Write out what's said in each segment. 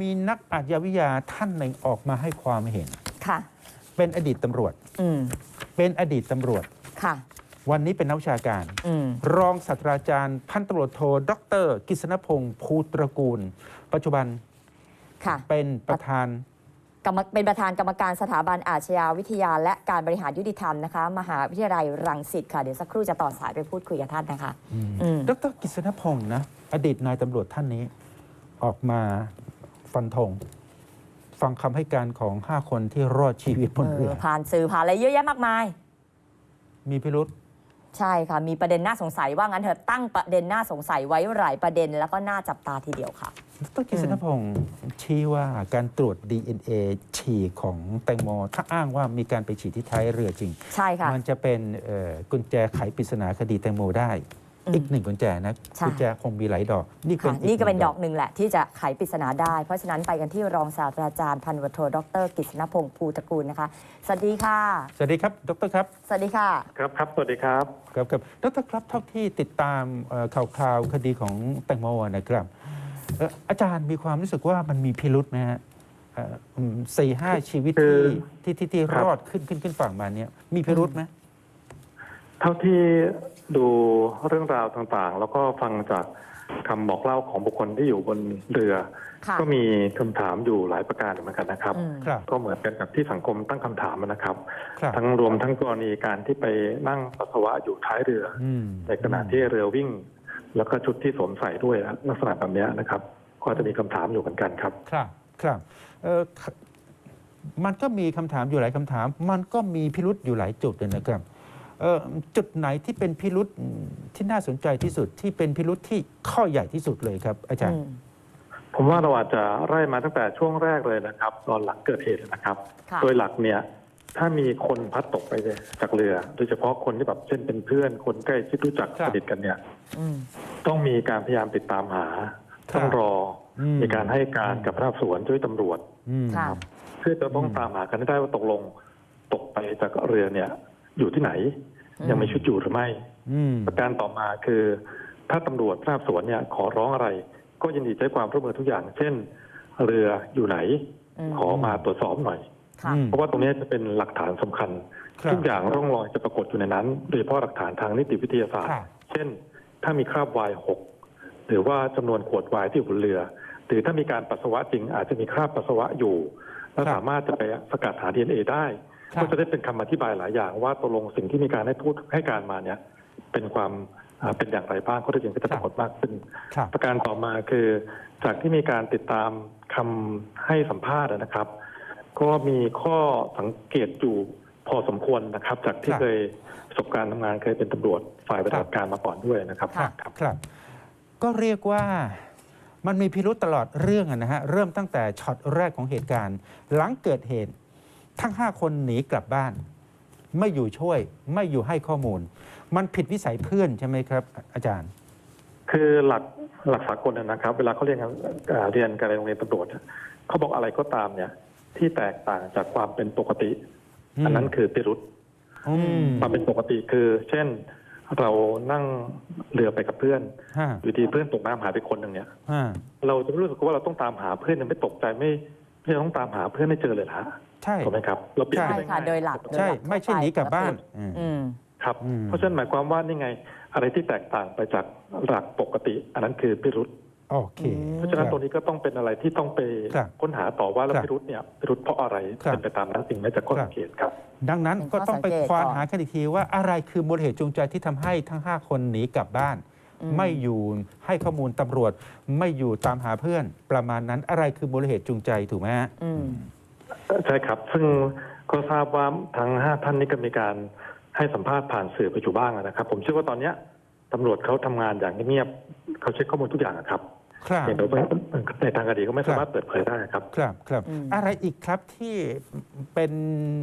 มีนักอาชญาวิทยาท่านหนึ่งออกมาให้ความเห็น ค่ะ เป็นอดีตตำรวจ อืม เป็นอดีตตำรวจ ค่ะ วันนี้เป็นนักวิชาการ อืม รองศาสตราจารย์ พันตำรวจโทดรกฤษณพงศ์ภูตระกูล ปัจจุบันค่ะ เป็นประธานกรรมเป็นประธานกรรมการสถาบันอาชญาวิทยา และการบริหารยุติธรรมนะคะ มหาวิทยาลัยรังสิตค่ะ เดี๋ยวสักครู่จะต่อสายไปพูดคุยกับท่านนะคะ อืมดรกฤษณพงศ์นะ อดีตนายตำรวจท่านนี้ ออกมา ฟันธงฟังคำให้การของ 5 คนที่รอดชีวิตบนเรือเออผ่านสื่อผ่านอะไรเยอะแยะมากมาย มีพิรุษใช่ค่ะ มีประเด็นน่าสงสัยว่างั้นเถอะตั้งประเด็นน่าสงสัยไว้หลายประเด็นแล้วก็น่าจับตาทีเดียวค่ะดรกฤษณพงศ์ชี้ว่าการตรวจ DNA ฉี่ของแตงโม ถ้าอ้างว่ามีการไปฉีดที่ท้ายเรือจริง ใช่ค่ะ มันจะเป็นเอ่อกุญแจไขปริศนาคดีแตงโมได้ อืมอีกหนึ่งกุญแจนะใช่ กุญแจคงมีหลายดอก นี่เป็ค่ะนนี่ก็เป็นหดอกหนึ่งแหละ ที่จะไขปริศนาได้ เพราะฉะนั้นไปกันที่รองศาสตราจารย์พันวโทดรกฤษณพงศ์ภูตระกูลนะคะ สวัสดีค่ะ สวัสดีครับดรครับสวัสดีค่ะ ครับครับ สวัสดีครับ ครับครับดรครับเท่าที่ติดตามเอ่อข่าวคราวคดีของแตงโมนะครับเอ่ออาจารย์มีความรู้สึกว่ามันมีพิรุษไหมฮะเอ่ออืมสี่ห้าชีวิตคือที่ที่ที่ที่ครับ รอดขึ้นขึ้นขึ้นฝั่งมาเนี่ยมีพิรุษไหม เท่าที่ดูเรื่องราวต่างๆ แล้วก็ฟังจากคำบอกเล่าของบุคคลที่อยู่บนเรือ ค่ะ ก็มีคำถามอยู่หลายประการเหมือนกันนะครับ อืม ครับ ก็เหมือนกันกับที่สังคมตั้งคำถามนะครับ ครับทั้งรวมทั้งกรณีการที่ไปนั่งปัสสาวะอยู่ท้ายเรือ อืมในขณะที่เรือวิ่ง แล้วก็ชุดที่สวมใส่ด้วยลักษณะแบบเนี้ยนะครับ ก็จะมีคำถามอยู่เหมือนกันครับ ครับครับเอ่อขมันก็มีคำถามอยู่หลายคำถาม มันก็มีพิรุษอยู่หลายจุดเลยนะครับเอ่อ จุดไหนที่เป็นพิรุษที่น่าสนใจที่สุดที่เป็นพิรุษที่ข้อใหญ่ที่สุดเลยครับ อาจารย์อืมผมว่าเราอาจจะไล่มาตั้งแต่ช่วงแรกเลยนะครับ ตอนหลังเกิดเหตุนะครับค่ะโดยหลักเนี่ย ถ้ามีคนพลัดตกไปจากเรือ โดยเฉพาะคนที่แบบเช่นเป็นเพื่อน คนใกล้ชิดรู้จักครับสนิทกันเนี่ยอืมต้องมีการพยายามติดตามหาครับต้องรออมมีการให้การกับพนักงานสอบสวนช่วยตำรวจอืมค่ะเพื่อจะต้องอืมตามหากันให้ได้ว่าตกลง ตกไปจากเรือเนี่ย อยู่ที่ไหนอืม ยังมีชีวิตอยู่หรือไม่อืมประการต่อมาคือ ถ้าตำรวจทราบสวนเนี่ย ขอร้องอะไร ก็ยินดีใช้ความร่วมมือทุกอย่าง เช่น เรืออยู่ไหนอืมขอมาตรวจสอบหน่อยค่ะอืมเพราะว่าตรงนี้จะเป็นหลักฐานสำคัญครับทุกอย่างร่องรอยจะปรากฏอยู่ในนั้น โดยเฉพาะหลักฐานทางนิติวิทยาศาสตคร์รับเช่น ถ้ามีคราบไวน์หกหรือว่าจำนวนขวดไวน์ที่อยู่บนเรือ หรือถ้ามีการปัสสาวะจริงอาจจะมีคราบปัสสาวะอยู่และครับสามารถจะไปสกัดหาดีเอ็นเอได้ครับ ก็จะได้เป็นคำอธิบายหลายอย่างว่าตกลงสิ่งที่มีการให้พูดให้การมาเนี่ย เป็นความอ่าเป็นอย่างไรบ้างข้อเท็จจริงก็จะปรากฏมากขึ้นครับประการต่อมาคือจากที่มีการติดตามคำให้สัมภาษณ์นะครับ ก็มีข้อสังเกตอยู่พอสมควรนะครับ จากที่ครับเคยประสบการณ์ทำงานเคยเป็นตำรวจฝ่ายปฏิบัติการมาก่อนด้วยนะครับค่ะครับครับ ก็เรียกว่ามันมีพิรุษตลอดเรื่องอะนะฮะเริ่มตั้งแต่ช็อตแรกของเหตุการณ์ หลังเกิดเหตุ ทั้ง 5 คนหนีกลับบ้าน ไม่อยู่ช่วย ไม่อยู่ให้ข้อมูล มันผิดวิสัยเพื่อนใช่ไหมครับ อาจารย์ คือหลักหลักสากลนะครับ เวลาเขาเรียนกันอ่าเรียนการในโรงเรียนตำรวจเขาบอกอะไรก็ตามเนี่ย ที่แตกต่างจากความเป็นปกติอืมอันนั้นคือพิรุษอืมความเป็นปกติคือ เช่นเรานั่งเรือไปกับเพื่อนฮะอยู่ดีเพื่อนตกน้ำหายไปคนหนึ่งเนี่ยฮะเราจะไม่รู้สึกว่าเราต้องตามหาเพื่อนยังไม่ตกใจไม่ไม่ต้องตามหาเพื่อนให้เจอเลยนะ ใช่ถูกไหมครับเราเปลี่ยนใช่ไปค่ะง่ายโดยหลักใช่โดยลัไม่ใช่หนีกลับบ้านอืม อืม ครับ อืม เพราะฉะนั้นหมายความว่านี่ไง อะไรที่แตกต่างไปจากหลักปกติ อันนั้นคือพิรุษโอเคอืมเพราะฉะนั้นครับตรงนี้ก็ต้องเป็นอะไรที่ต้องไปครับค้นหาต่อว่าแล้วครับพิรุษเนี่ยพิรุษเพราะอะไรครับ เป็นไปตามนั้นจริงไหมจากข้อครับสังเกตครับ ดังนั้นเป็นข้ก็อต้องไปสังเกตควานก่อน หากันอีกทีว่าอะไรคือมูลเหตุจูงใจที่ทำให้ทั้ง 5 คนหนีกลับบ้านอืมไม่อยู่ให้ข้อมูลตำรวจ ไม่อยู่ตามหาเพื่อน ประมาณนั้นอะไรคือมูลเหตุจูงใจถูกไหมฮะ อืม ใช่ครับ ซึ่งก็ทราบว่าทั้งห้าท่านนี้ก็มีการให้สัมภาษณ์ผ่านสื่อไปอยู่บ้างนะครับ ผมเชื่อว่าตอนเนี้ยตำรวจเขาทำงานอย่างเงียบๆเขาเช็คข้อมูลทุกอย่างอะครับครับอย่างเดียวในทางคดีก็ไม่สามารถเปิดเผยได้ครับ ครับครับอืมอะไรอีกครับที่เป็น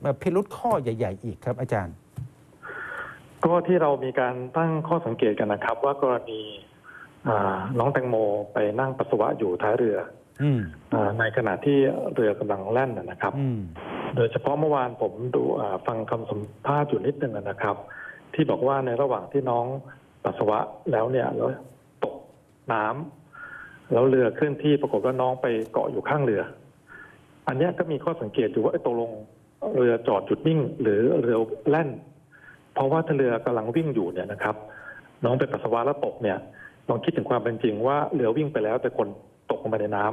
เอ่อพิรุษข้อใหญ่ ๆ อีกครับ อาจารย์ ก็ที่เรามีการตั้งข้อสังเกตกันนะครับ ว่ากรณีอ่าน้องแตงโมไปนั่งปัสสาวะอยู่ท้ายเรืออืมอา ในขณะที่เรือกำลังแล่นนะนะครับอืมโดยเฉพาะเมื่อวานผมดูอ่าฟังคำสัมภาษณ์อยู่นิดนึงนะครับ ที่บอกว่าในระหว่างที่น้องปัสสาวะแล้วเนี่ยแล้วตกน้ำแล้วเรือเคลื่อนที่ปรากฏว่าน้องไปเกาะอยู่ข้างเรือ อันเนี้ยก็มีข้อสังเกตอยู่ว่าไอ้ตกลงเรือจอดหยุดนิ่ง หรือเรือแล่น เพราะว่าถ้าเรือกำลังวิ่งอยู่เนี่ยนะครับ น้องไปปัสสาวะแล้วตกเนี่ยลองคิดถึงความเป็นจริงว่าเรือวิ่งไปแล้วแต่คน ตกลงไปในน้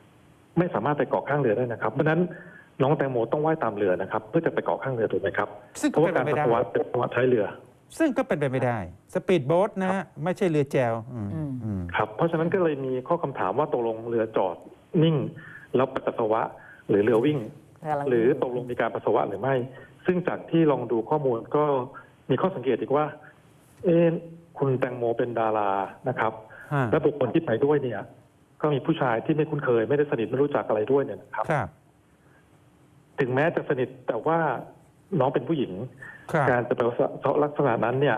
ำไม่สามารถไปเกาะข้างเรือได้นะครับเพราะฉะนั้นน้องแตงโมต้องว่ายตามเรือนะครับ เพื่อจะไปเกาะข้างเรือถูกไหมครับซึ่งเพก็ราะเป็ว่านการไปปัสได้สาวะเป็นภาวะท้ายเรือ ซึ่งก็เป็นไปไม่ได้ สปีดโบ๊ทนะฮะไม่ใช่เรือแจวอืมอืมอืมครับเพราะฉะนั้นก็เลยมีข้อคำถามว่าตกลงเรือจอดนิ่ง แล้วไปปัสสาวะหรือเรือวิ่งกำลังหรือตกลงมีการปัสสาวะหรือไม่ ซึ่งจากที่ลองดูข้อมูลก็มีข้อสังเกตอีกว่า เอ๊ะคุณแตงโมเป็นดารานะครับฮะและบุคคลที่ไปด้วยเนี่ย ก็มีผู้ชายที่ไม่คุ้นเคย ไม่ได้สนิทไม่รู้จักอะไรด้วยเนี่ยนะครับ ครับ ถึงแม้จะสนิทแต่ว่าน้องเป็นผู้หญิง ครับการจะไปปัสสาวะลักษณะนั้นเนี่ย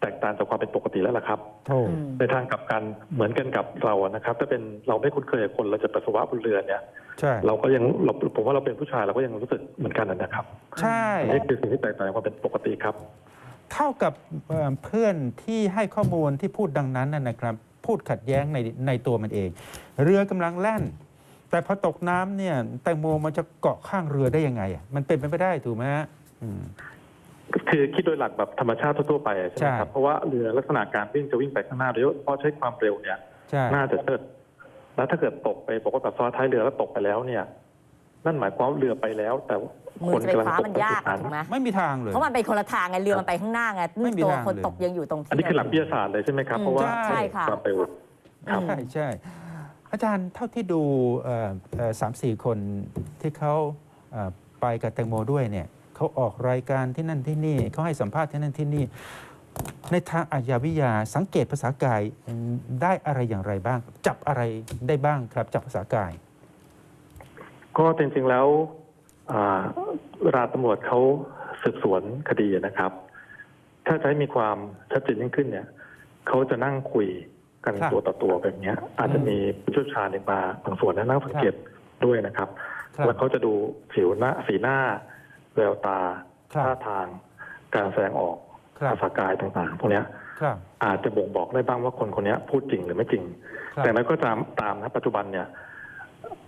แตกต่างจากความเป็นปกติแล้วล่ะครับโธ่อืมในทางกลับกันเหมือนกันกับเราอะนะครับ ถ้าเป็นเราไม่คุ้นเคยกับคนเราจะปัสสาวะบนเรือเนี่ย ใช่ เราก็ยังเราผมว่าเราเป็นผู้ชายเราก็ยังรู้สึกเหมือนกันนะครับใช่ อันนี้คือสิ่งที่แตกต่างจากความเป็นปกติครับ เท่ากับเอ่อเพื่อนที่ให้ข้อมูลที่พูดดังนั้นน่ะนะครับ พูดขัดแย้งในในตัวมันเอง เรือกำลังแล่น แต่พอตกน้ำเนี่ยแตงโมมันจะเกาะข้างเรือได้ยังไงอะมันเป็นไปไม่ได้ถูกไหมฮะอืมคือคิดโดยหลักแบบธรรมชาติทั่วๆไปใช่ไหมครับใช่เพราะว่าเรือลักษณะการวิ่งจะวิ่งไปข้างหน้าโดยเฉพาะใช้ความเร็วเนี่ยใช่น่าจะเชิดแล้วถ้าเกิดตกไปบอกว่าปัสสาวะท้ายเรือแล้วตกไปแล้วเนี่ย นั่นหมายความว่าเรือไปแล้ว แต่มืคอนจะไปกำลังคว้าตกมันไปยากจุดนั้นถูกไหมไม่มีทางเลย เพราะมันเป็นคนละทางไงเรือมันไปข้างหน้าไงไม่มีตัวทางคนเลย ตกยังอยู่ตรงที่อันนี้คือหลักวิทยาศาสตร์เลยใช่ไหมครับ เพราะว่าใช่ค่ะ ความเร็ว ครับใช่ใช่อาจารย์เท่าที่ดูเอ่อเอ่อสามสี่คนที่เขาเอ่อไปกับแตงโมด้วยเนี่ยเขาออกรายการที่นั่นที่นี่เขาให้สัมภาษณ์ที่นั่นที่นี่ ในทางอาญาวิทยาสังเกตภาษากายอืมได้อะไรอย่างไรบ้าง จับอะไรได้บ้างครับจับภาษากาย ก็จริงๆแล้วอ่าเวลาตำรวจเขาสืบสวนคดีนะครับ ถ้าจะให้มีความชัดเจนยิ่งขึ้นเนี่ยเขาจะนั่งคุยกันครับตัวต่อตัวแบบเนี้ยอาจจะมีผู้เชี่ยวชาญในมาบางส่วนนะนั่งสังเกตด้วยนะครับครับ แล้วเขาจะดูผิวหน้าสีหน้าแววตาครับท่าทาง การแสดงออกครับภาษากายต่างๆพวกเนี้ยครับอาจจะบ่งบอกได้บ้างว่าคนคนเนี้ยพูดจริงหรือไม่จริงครับแต่นั้นก็ตามตามนะปัจจุบันเนี่ย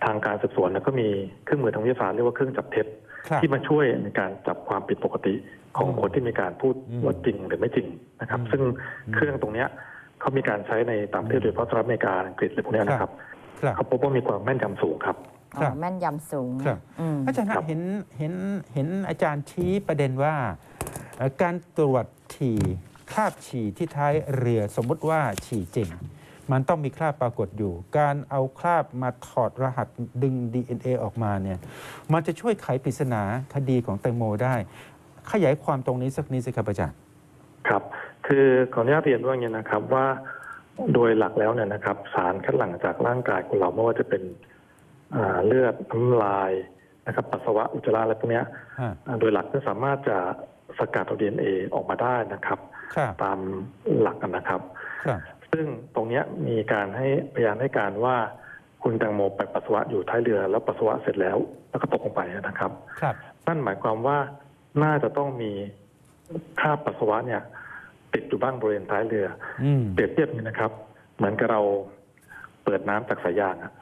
ทางการสืบสวนเนี่ยก็มีเครื่องมือทางวิทยาศาสตร์เรียกว่าเครื่องจับเท็จครับที่มาช่วยในการจับความผิดปกติของอืมคนที่มีการพูดอืมว่าจริงหรือไม่จริงนะครับอืมซึ่งอืมเครื่องตรงเนี้ยเขามีการใช้ในต่างประเทศโดยเฉพาะสหรัฐอเมริกาอังกฤษอะไรพวกเนี้ยนะครับครับเขาพบว่ามีความแม่นยำสูงครับอ๋ครัอบแม่นยำสูงครับอืมอาจารย์ครัฮะบเห็นเห็นเห็นอาจารย์ชี้ประเด็นว่าเอ่อการตรวจฉี่คราบฉี่ที่ท้ายเรือสมมุติว่าฉี่จริง มันต้องมีคราบปรากฏอยู่ การเอาคราบมาถอดรหัสดึง DNA ออกมาเนี่ยมันจะช่วยไขปริศนาคดีของแตงโมได้ ขยายความตรงนี้สักนิดสิครับอาจารย์ครับ คือขออนุญาตเรียนว่าอย่างนี้นะครับว่าโดยหลักแล้วเนี่ยนะครับ สารคัดหลั่งจากร่างกายของเราไม่ว่าจะเป็นอ่าเลือดน้ำลายนะครับปัสสาวะอุจจาระอะไรพวกเนี้ยฮะอ่าโดยหลักก็สามารถจะสกัดเอาดีเอ็นเอออกมาได้นะครับครับตามหลักกันนะครับครับ ซึ่งตรงเนี้ยมีการให้พยานให้การว่า คุณแตงโมไปปัสสาวะอยู่ท้ายเรือ แล้วปัสสาวะเสร็จแล้ว แล้วก็ตกลงไปนะครับ ครับ นั่นหมายความว่าน่าจะต้องมีคราบปัสสาวะเนี่ย ติดอยู่บ้างบริเวณท้ายเรืออืมเปรียบเทียบนี้นะครับ เหมือนกับเราเปิดน้ำจากสายยางอะ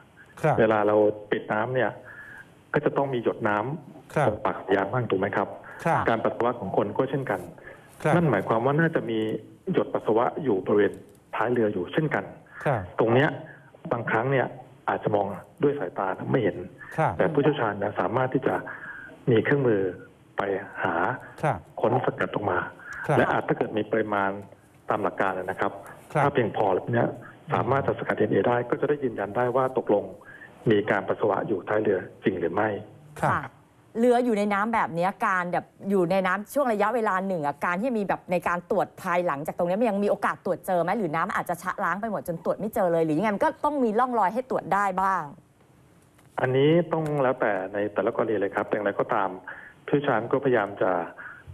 ครับเวลาเราปิดน้ำเนี่ย ก็จะต้องมีหยดน้ำครับตรงปากสายยางบ้างถูกไหมครับครับ การปัสสาวะของคนก็เช่นกันครับนั่นหมายความว่าน่าจะมีหยดปัสสาวะอยู่บริเวณ ท้ายเรืออยู่เช่นกันครับตรงเนี้ยบางครั้งเนี่ยอาจจะมองด้วยสายตาไม่เห็นครับแต่ผู้เชี่ยวชาญเนี่ยสามารถที่จะมีเครื่องมือไปหาครับค้นสกัดออกมาครับและอาจถ้าเกิดมีปริมาณตามหลักการนะครับครับถ้าเพียงพอแล้วเนี่ยสามารถจะสกัดดีเอ็นเอได้ ก็จะได้ยืนยันได้ว่าตกลงมีการปัสสาวะอยู่ท้ายเรือจริงหรือไม่ครับค่ะ เรืออยู่ในน้ำแบบเนี้ยการแบบอยู่ในน้ำช่วงระยะเวลาหนึ่งอะการที่มีแบบในการตรวจภายหลังจากตรงเนี้ยมันยังมีโอกาสตรวจเจอไหมหรือน้ำมันอาจจะชะล้างไปหมดจนตรวจไม่เจอเลย หรือยังไงมันก็ต้องมีร่องรอยให้ตรวจได้บ้าง อันนี้ต้องแล้วแต่ในแต่ละกรณีเลยครับแต่อย่างไรก็ตามผู้เชี่ยวชาญก็พยายามจะ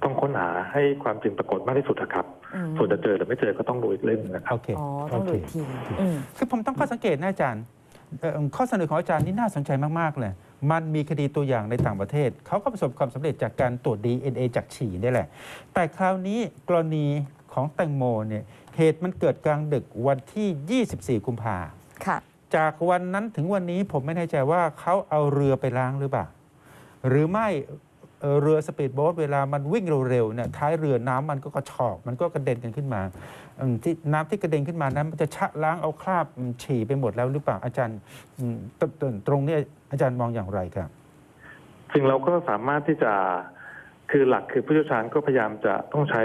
ต้องค้นหาให้ความจริงปรากฏมากที่สุดนะครับ อืม ส่วนจะเจอหรือไม่เจอก็ต้องดูอีกเรื่องหนึงนะครับ โอเค อ๋อต้องดูอีกทีอืม คือผมต้องข้อสังเกตนะอาจารย์เอ่อข้อเสนอของอาจารย์นี่น่าสนใจมาก ๆ เลย มันมีคดีตัวอย่างในต่างประเทศ เขาก็ประสบความสำเร็จจากการตรวจ DNA จากฉี่นี่แหละ แต่คราวนี้กรณีของแตงโมเนี่ยเหตุมันเกิดกลางดึกวันที่ 24 กุมภาค่ะจากวันนั้นถึงวันนี้ผมไม่แน่ใจว่าเขาเอาเรือไปล้างหรือเปล่า หรือไม่ เอ่อเรือสปีดโบ๊ทเวลามันวิ่งเร็วๆเนี่ยท้ายเรือน้ำมันก็กระชอก มันก็กระเด็นกันขึ้นมาอืมที่น้ำที่กระเด็นขึ้นมานั้นมันจะชะล้างเอาคราบอืมฉี่ไปหมดแล้วหรือเปล่าอาจารย์อืมตตตรงเนี้ยอาจารย์มองอย่างไรครับซึ่งเราก็สามารถที่จะคือหลักคือผู้เชี่ยวชาญก็พยายามจะต้องใช้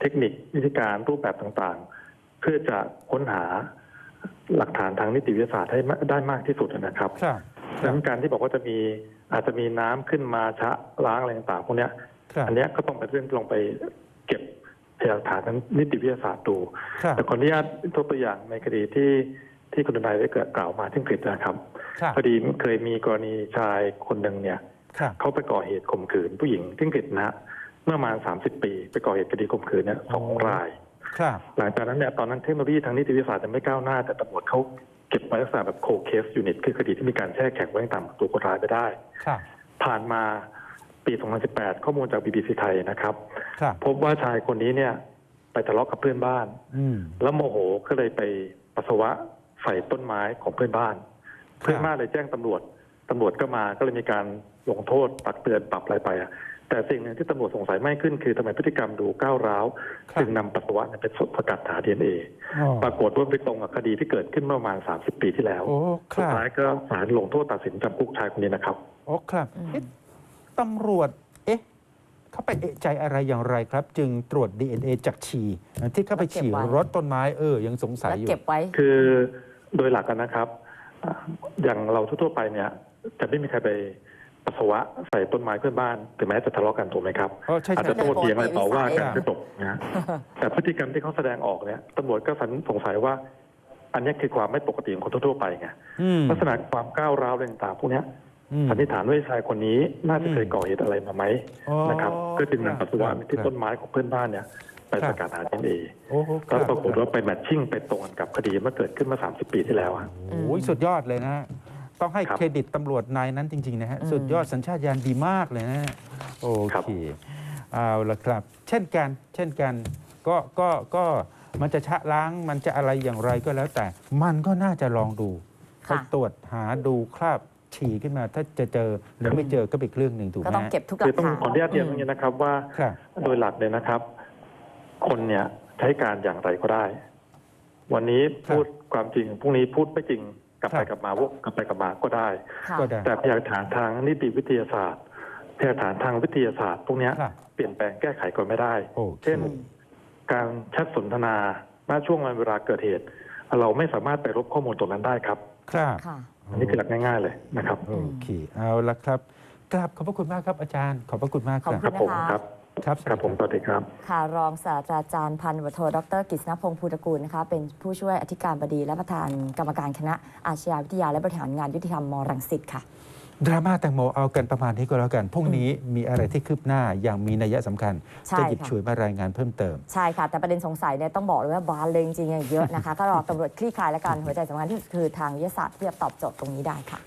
เทคนิควิธีการรูปแบบต่างๆ เพื่อจะค้นหาหลักฐานทางนิติวิทยาศาสตร์ให้ได้มากที่สุดนะครับครับดังนั้นการที่บอกว่าจะมี อาจจะมีน้ำขึ้นมาชะล้างอะไรต่างๆพวกเนี้ยครับอันเนี้ยก็ต้องไปเรื่องลงไปเก็บพยานหลักฐานทางนิติวิทยาศาสตร์ดูครับแต่ขออนุญาตยกตัวอย่างในคดีที่ที่คุณทนายได้กล่าวมาที่อังกฤษนะครับครับพอดีเคยมีกรณีชายคนหนึ่งเนี่ยครับเขาไปก่อเหตุข่มขืนผู้หญิงที่อังกฤษนะฮะเมื่อประมาณ30ปี ไปก่อเหตุคดีข่มขืนเนี่ยสองโอ้รายครับหลังจากนั้นเนี่ยตอนนั้นเทคโนโลยีทางนิติวิทยาศาสตร์ยังไม่ก้าวหน้า แต่ตำรวจเขา เก็บไว้ลักษณะแบบโคเคสยูนิตคือคดีที่มีการแช่แข็งไว้ตามตัวคนร้ายไปได้ครับผ่านมาปี 2018 ข้อมูลจาก BBC ไทยนะครับครับ พบว่าชายคนนี้เนี่ยไปทะเลาะกับเพื่อนบ้านอืมแล้วโมโหก็เลยไปปัสสาวะใส่ต้นไม้ของเพื่อนบ้าน เพื่อนบ้านเลยแจ้งตำรวจตำรวจก็มาก็เลยมีการลงโทษตักเตือนปรับอะไรไปอะ แต่สิ่งหนึ่งที่ตำรวจสงสัยไม่ขึ้นคือทำไมพฤติกรรมดูก้าวร้าวครับจึงนำปัสสาวะเนี่ยไปสกัดหาดีเอ็นเออ๋อปรากฏว่าไปตรงกับคดีที่เกิดขึ้นเมื่อประมาณ 30 ปีที่แล้วโอ้คสุดรับท้ายก็ศาลลงโทษตัดสินจำคุกชายคนนี้นะครับโอ้ครับอืมเอ๊ะตำรวจเอ๊ะเขาไปเอะใจอะไรอย่างไรครับ จึงตรวจ DNA จากฉี่ที่เข้าไปฉี่รถต้นไม้เออ ยังสงสัยแล้วอยู่เก็บไว้คือโดยหลักกันนะครับอ่าอย่างเราทั่วๆไปเนี่ย จะไม่มีใครไป ปัสสาวะใส่ต้นไม้เพื่อนบ้านถึงแม้จะทะเลาะกันถูกไหมครับอ๋อใช่อาจใช่จะโต้เถียงอะไรต่อว่ากันครับก็จบนะฮะแต่พฤติกรรมที่เขาแสดงออกเนี่ยตำรวจก็สงสัยว่า อันนี้คือความไม่ปกติของคนทั่วๆไปไงอืมลักษณะความก้าวร้าวอะไรต่างๆพวกเนี้ยอืม สันนิษฐานว่าชายคนนี้น่าจะเคยอืมก่อเหตุอะไรมาไหมอ๋อนะครับ ก็จึงนำปัสสาวะครับที่ต้นไม้ของเพื่อนบ้านเนี่ยไปครัสบกัดหาดีเอ็นเอโอ้โหคก็รับปรากฏว่าไปแมทชิ่งไปตรงกันกับคดีเมื่อเกิดขึ้นเมื่อ 30 ปีที่แล้วอะ โอ้ยสุดยอดเลยนะฮะ ต้องให้ครับเครดิตตำรวจนายนั้นจริง ๆ นะฮะ อืม สุดยอดสัญชาตญาณดีมากเลยนะฮะโอครับ เคเอาละครับ เช่นกัน เช่นกัน ก็ก็ก็มันจะชะล้างมันจะอะไรอย่างไรก็แล้วแต่ มันก็น่าจะลองดูไปค่ะ ตรวจหาดูคราบฉี่ขึ้นมา ถ้าจะเจอหรือไม่เจอก็เป็นเรื่องหนึ่งถูกไหก็มต้องฮะเก็บทุกหลัคือกต้องฐานขออนุญาตเรียนอย่างนี้นะครับ ว่าครับ โดยหลักเลยนะครับ คนเนี่ยใช้การอย่างไรก็ได้ วันนี้พูดความจริงพรุ่งนี้พูดไม่จริง กลับไปกลับมาวกกลับไปกลับมาก็ได้ค่ะก็ได้ แต่พยานหลักฐานทางนิติวิทยาศาสตร์พยานหลักฐานทางวิทยาศาสตร์พวกเนี้ยครับเปลี่ยนแปลงแก้ไขก็ไม่ได้ โอเค เช่น การแชทสนทนาณช่วงวันเวลาเกิดเหตุ เราไม่สามารถไปรบข้อมูลตรงนั้นได้ครับ ครับค่ะ อันนี้คือหลักง่าย ๆเลยนะครับ โอเค เอาละครับกราบขอบพระคุณมากครับอาจารย์ ขอบพระคุณมากคขอบรับคุณ ครับผมครับ ครับครับผมสวัสดีครับ ค่ะรองศาสตราจารย์พันวัตโทดรกฤษณพงศ์ภูตระกูลนะคะเป็นผู้ช่วยอธิการบดีและประธานกรรมการคณะอาชญาวิทยาและบริหารงานยุติธรรมมรังสิตค่ะ ดราม่าแตงโมเอากันประมาณนี้ก็แล้วกันพรุ่งนี้มีอะไรที่คืบหน้าอย่างมีนัยสำคัญ ใช่จะหยิบค่ะ ฉวยมารายงานเพิ่มเติม ใช่ค่ะ แต่ประเด็นสงสัยเนี่ยต้องบอกเลยว่าบานเลยจริงๆเยอะนะคะ ก็รอตำรวจคลี่คลายแล้วกันหัวใจสำคัญที่คือทางวิทยาศาสตร์ที่จะตอบโจทย์ตรงนี้ได้ค่ะ